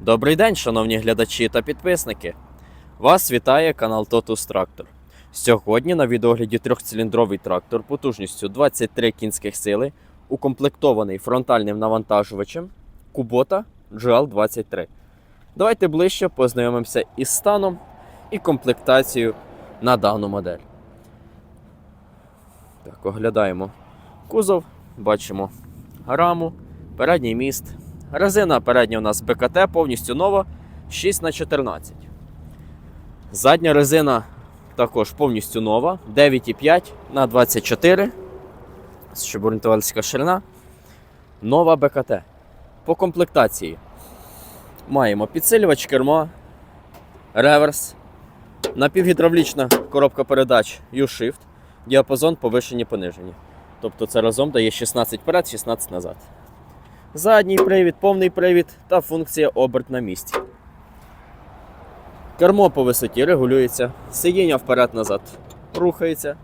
Добрий день, шановні глядачі та підписники. Вас вітає канал Totus Tractor. Сьогодні на відогляді трьохциліндровий трактор потужністю 23 кінських сили, укомплектований фронтальним навантажувачем Kubota GL23. Давайте ближче познайомимося із станом і комплектацією на дану модель. Так, оглядаємо кузов, бачимо раму, передній міст. Резина передня у нас БКТ повністю нова 6х14. Задня резина також повністю нова 9,5 на 24 щоб орієнтувалася ширина. Нова БКТ. По комплектації маємо підсилювач керма, реверс, напівгідравлічна коробка передач U-Shift, діапазон повишені понижені. Тобто це разом дає 16 вперед, 16 назад. Задній привід, повний привід та функція оберт на місці. Кермо по висоті регулюється, сидіння вперед-назад рухається,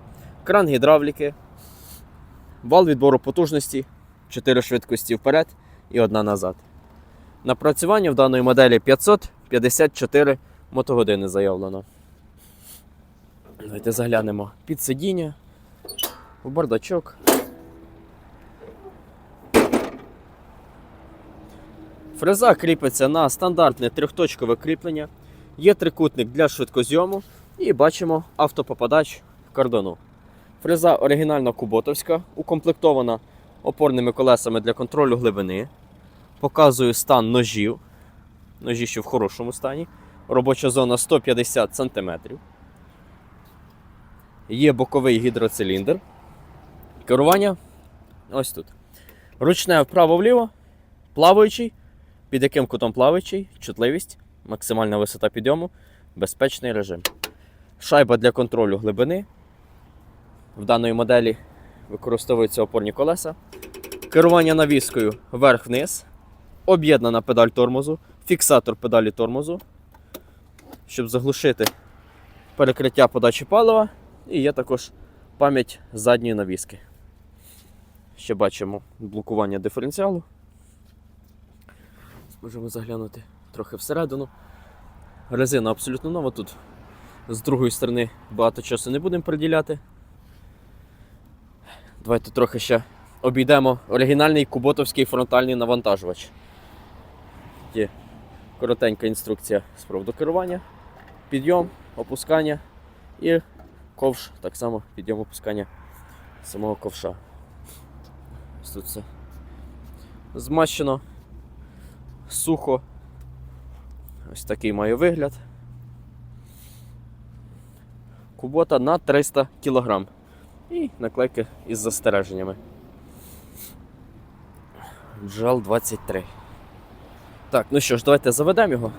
кран гідравліки, вал відбору потужності, 4 швидкості вперед і одна назад. Напрацювання в даної моделі 554 мотогодини заявлено. Давайте заглянемо під сидіння, в бардачок. Фреза кріпиться на стандартне трьохточкове кріплення. Є трикутник для швидкозйому і бачимо автопопадач кордону. Фреза оригінально куботовська, укомплектована опорними колесами для контролю глибини. Показую стан ножів. Ножі ще в хорошому стані. Робоча зона 150 см. Є боковий гідроциліндр. Керування ось тут. Ручне вправо-вліво, плаваючий. Під яким кутом плаваючий, чутливість, максимальна висота підйому, безпечний режим. Шайба для контролю глибини. В даної моделі використовуються опорні колеса. Керування навіскою вверх-вниз. Об'єднана педаль тормозу, фіксатор педалі тормозу, щоб заглушити перекриття подачі палива. І є також пам'ять задньої навіски. Ще бачимо блокування диференціалу. Можемо заглянути трохи всередину. Резина абсолютно нова. Тут з другої сторони багато часу не будемо приділяти. Давайте трохи ще обійдемо оригінальний куботовський фронтальний навантажувач. Є коротенька інструкція з приводу керування, підйом, опускання і ковш, так само підйом опускання самого ковша. Тут все змащено сухо. Ось такий має вигляд. Кубота на 300 кг. І наклейки із застереженнями. Джал 23. Так, ну що ж, давайте заведемо його.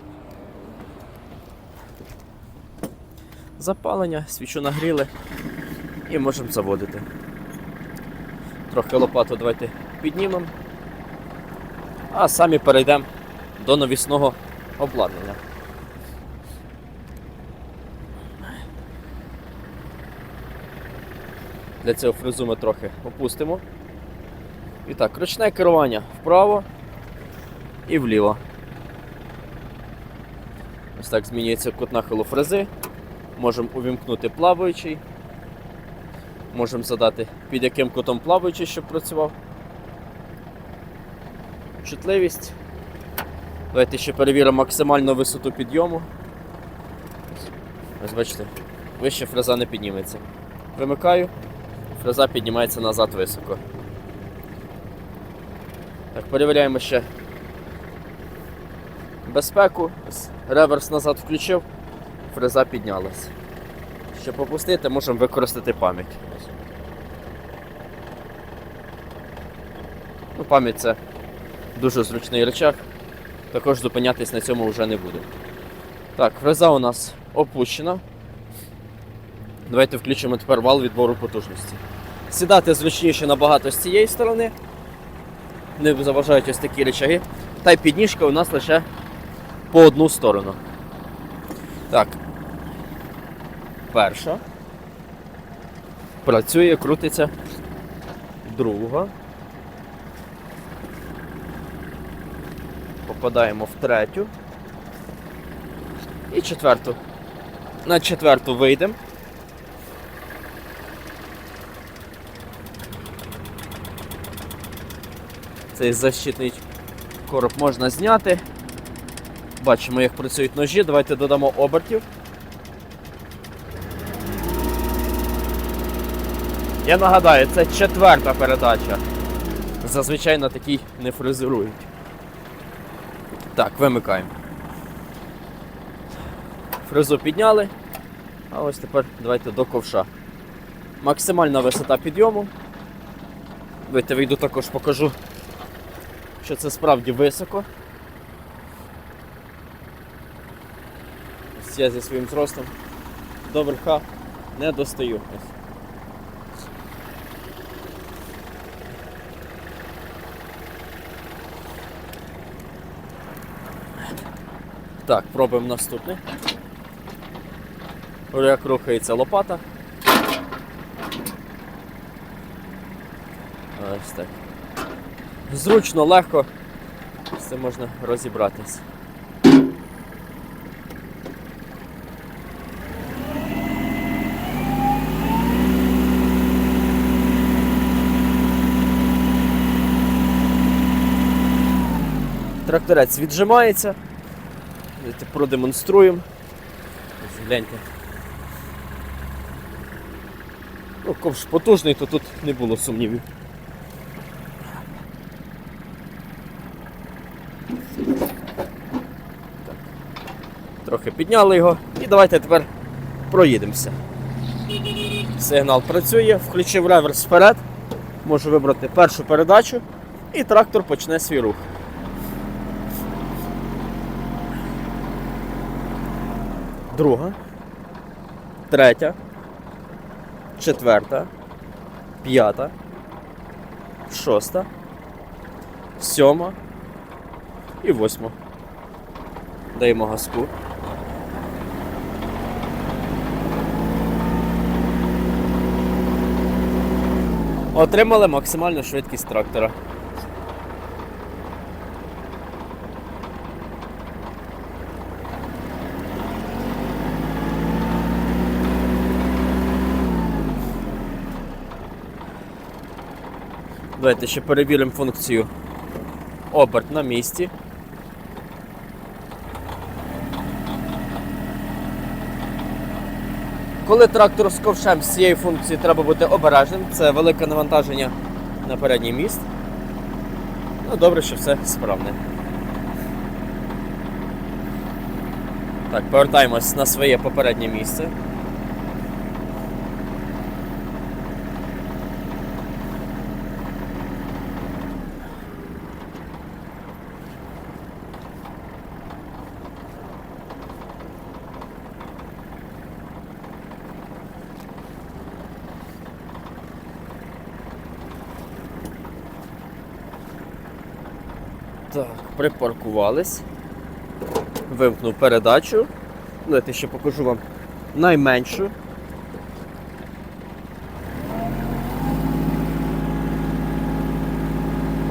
Запалення, свічу нагріли і можемо заводити. Трохи лопату давайте піднімемо а самі перейдемо до навісного обладнання. Для цього фрезу ми трохи опустимо. І так, ручне керування вправо і вліво. Ось так змінюється кут нахилу фрези. Можемо увімкнути плаваючий. Можемо задати під яким кутом плаваючий, щоб працював чутливість. Давайте ще перевіримо максимальну висоту підйому. Ось бачите, вище фреза не підніметься. Вимикаю, фреза піднімається назад високо. Так, перевіряємо ще безпеку. Реверс назад включив, фреза піднялась. Щоб опустити, можемо використати пам'ять. Ну, пам'ять це дуже зручний речах. Також зупинятись на цьому вже не буду. Так, фреза у нас опущена. Давайте включимо тепер вал відбору потужності. Сідати зручніше набагато з цієї сторони. Не заважають ось такі речаги. Та й підніжка у нас лише по одну сторону. Так. Перша. Працює, крутиться. Друга. Попадаємо в третю. І четверту. На четверту вийдемо. Цей защитний короб можна зняти. Бачимо, як працюють ножі. Давайте додамо обертів. Я нагадаю, це четверта передача. Зазвичай на такій не фрезерують. Так, вимикаємо. Фрезу підняли. А ось тепер давайте до ковша. Максимальна висота підйому. Давайте вийду також покажу, що це справді високо. Ось Я зі своїм зростом до верха не достаю. Ось. Так, пробуємо наступний. Як рухається лопата. Ось так. Зручно, легко. З цим можна розібратись. Тракторець віджимається. Давайте продемонструємо. Ось Гляньте. Ну, ковш потужний, то тут не було сумнівів. Так. Трохи підняли його і давайте тепер проїдемося. Сигнал працює, включив реверс вперед, можу вибрати першу передачу і трактор почне свій рух. Друга, третя, четверта, п'ята, шоста, сьома і восьма. Даємо газку. Отримали максимальну швидкість трактора. Давайте ще перевіримо функцію оберт на місці. Коли трактор з ковшем з цією функцією треба бути обережним, це велике навантаження на передній міст. Ну, добре, що все справне. Так, повертаємось на своє попереднє місце. Так, припаркувались. Вимкнув передачу. Давайте ще покажу вам найменшу.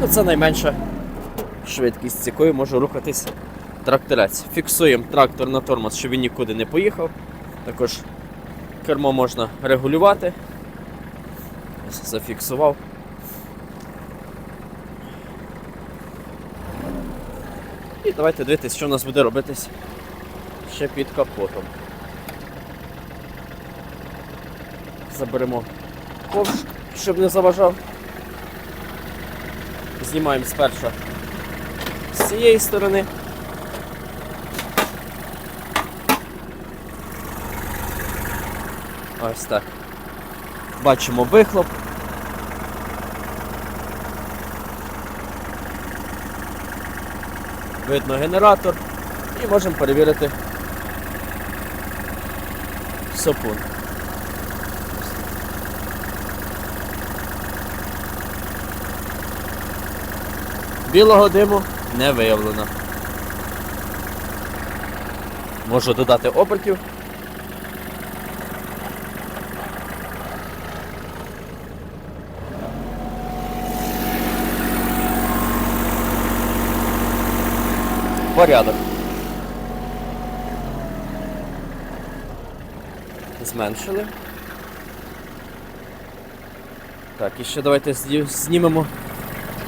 Ну, Це найменша швидкість, з якою може рухатись тракторець. Фіксуємо трактор на тормоз, щоб він нікуди не поїхав. Також кермо можна регулювати. Зафіксував. Давайте дивитися, що у нас буде робитись ще під капотом. Заберемо ковш, щоб не заважав. Знімаємо спершу з цієї сторони. Ось так. Бачимо вихлоп. Видно генератор і можемо перевірити сапун. Білого диму не виявлено. Можу додати обертів. Порядок. зменшили. Так, і ще давайте знімемо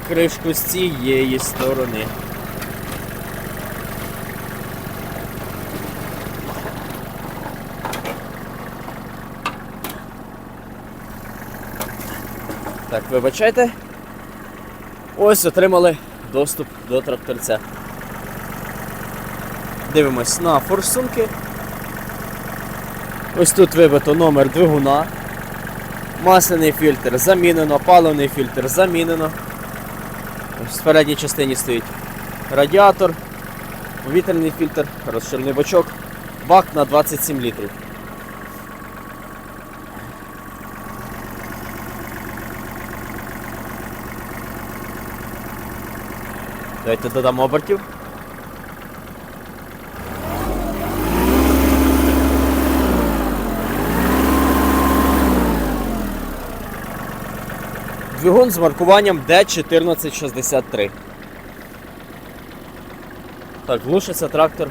кришку з цієї сторони. Так, вибачайте. Ось отримали доступ до тракторця. Дивимось на форсунки. Ось тут вибито номер двигуна. Масляний фільтр замінено, паливний фільтр замінено. В передній частині стоїть радіатор, повітряний фільтр, розширений бачок, бак на 27 літрів. Давайте додамо обертів. Двигун з маркуванням D1463. Так, глушиться трактор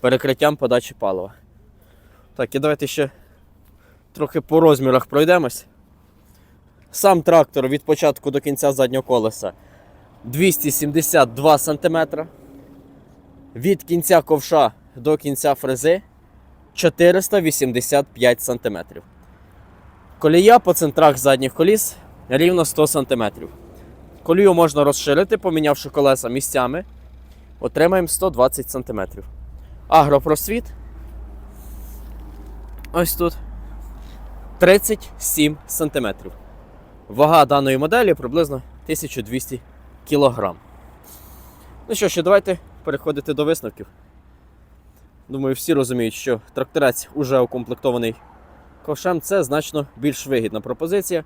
перекриттям подачі палива. Так, і давайте ще трохи по розмірах пройдемось. Сам трактор від початку до кінця заднього колеса 272 см. Від кінця ковша до кінця фрези 485 см. Колія по центрах задніх коліс рівно 100 см. Колію можна розширити, помінявши колеса місцями. Отримаємо 120 см. Агропросвіт. Ось тут 37 см. Вага даної моделі приблизно 1200 кг. Ну що ж, давайте переходити до висновків. Думаю, всі розуміють, що тракторець уже укомплектований ковшем це значно більш вигідна пропозиція,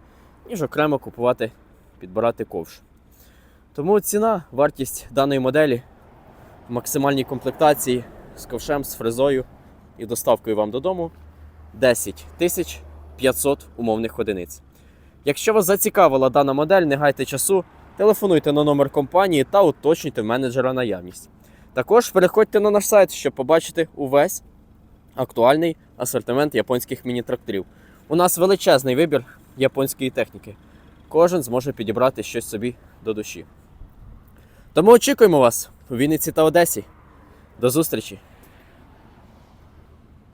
ніж окремо купувати, підбирати ковш. Тому ціна, вартість даної моделі в максимальній комплектації з ковшем, з фрезою і доставкою вам додому 10 тисяч 500 умовних одиниць. Якщо вас зацікавила дана модель, не гайте часу, телефонуйте на номер компанії та уточнюйте менеджера наявність. Також переходьте на наш сайт, щоб побачити увесь актуальний асортимент японських міні-тракторів. У нас величезний вибір японської техніки. Кожен зможе підібрати щось собі до душі. Тому очікуємо вас у Вінниці та Одесі. До зустрічі!